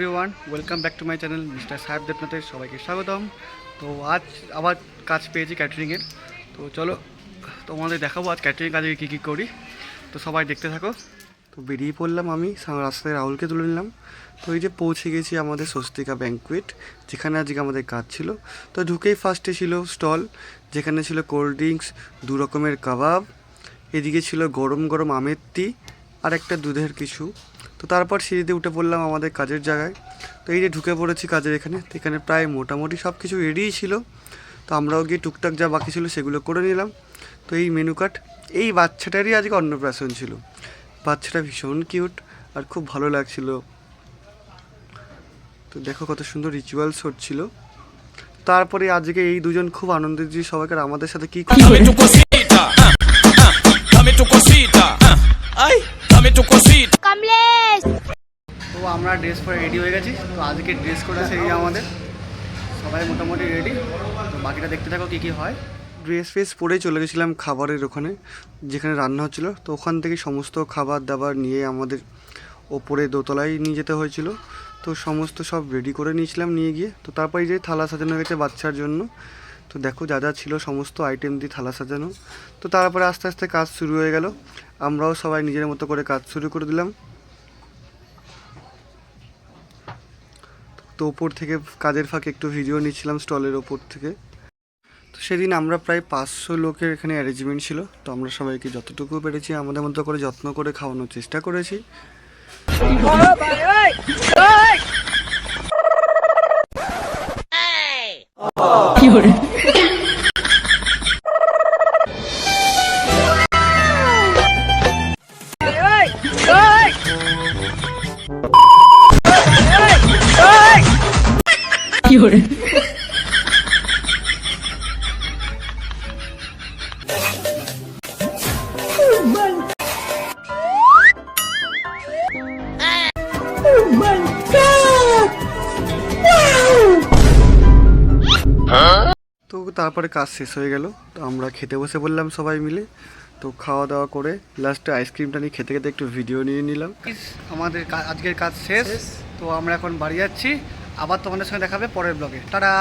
Everyone welcome back to my channel mister Saheb দেবনাথের সবাইকে স্বাগতম। তো আজ আবার কাজ পেয়েছি ক্যাটারিংয়ের তো চলো, তোমাদের দেখাবো আজ ক্যাটারিং কাজে কী কী করি। তো সবাই দেখতে থাকো। তো বেরিয়ে পড়লাম আমি রাস্তায় রাহুলকে তুলে নিলাম। তো এই যে পৌঁছে গেছি আমাদের স্বস্তিকা ব্যাঙ্কুয়েট যেখানে আজকে আমাদের কাজ ছিল। তো ঢুকেই ফার্স্টে ছিল স্টল যেখানে ছিল কোল্ড ড্রিঙ্কস দু রকমের কাবাব। এদিকে ছিল গরম গরম আমের টি আর একটা দুধের কিছু। তো তারপর সিঁড়িতে উঠে পড়লাম আমাদের কাজের জায়গায়। তো এই যে ঢুকে পড়েছি কাজের এখানে তো এখানে প্রায় মোটামুটি সব কিছু রেডিই ছিল। তো আমরাও গিয়ে টুকটাক যা বাকি ছিল সেগুলো করে নিলাম। তো এই মেনু কার্ড এই বাচ্চাটারই আজকে অন্নপ্রাশন ছিল। বাচ্চাটা ভীষণ কিউট আর খুব ভালো লাগছিল। তো দেখো কত সুন্দর রিচুয়ালস হচ্ছিল। তারপরে আজকে এই দুজন খুব আনন্দিত যে সবাইকার আমাদের সাথে কি তো আমরা ড্রেস পরে রেডি হয়ে গেছি। তো আজকে ড্রেস কোড আছে আমাদের। সবাই মোটামুটি রেডি তো বাকিটা দেখতে থাকো কী কী হয়। ড্রেস ফ্রেস পরেই চলে গেছিলাম খাবারের ওখানে, যেখানে রান্না হচ্ছিল। তো ওখান থেকে সমস্ত খাবার দাবার নিয়ে আমাদের ওপরে দোতলায় নিয়ে যেতে হয়েছিল। তো সমস্ত সব রেডি করে নিয়েছিলাম নিয়ে গিয়ে। তো তারপরে যে থালা সাজানো হয়েছে বাচ্চার জন্য। তো দেখো যা যা ছিল সমস্ত আইটেম দিয়ে থালা সাজানো। তো তারপরে আস্তে আস্তে কাজ শুরু হয়ে গেল। আমরাও সবাই নিজের মতো করে কাজ শুরু করে দিলাম। তো ওপর থেকে কাজের ফাঁকে একটু ভিডিও নিচ্ছিলাম স্টলের ওপর থেকে। তো সেদিন আমরা প্রায় পাঁচশো লোকের এখানে অ্যারেঞ্জমেন্ট ছিল। তো আমরা সবাইকে যতটুকু পেরেছি, আমাদের মতো করে যত্ন করে খাওয়ানোর চেষ্টা করেছি। তো তারপরে কাজ শেষ হয়ে গেল। তো আমরা খেতে বসে বললাম সবাই মিলে। তো খাওয়া দাওয়া করে লাস্টে আইসক্রিমটা নিয়ে খেতে খেতে একটু ভিডিও নিয়ে নিলাম। আমাদের আজকের কাজ শেষ। তো আমরা এখন বাড়ি যাচ্ছি। আবার তোমাদের সঙ্গে দেখাবে পরের ব্লগে টাটা!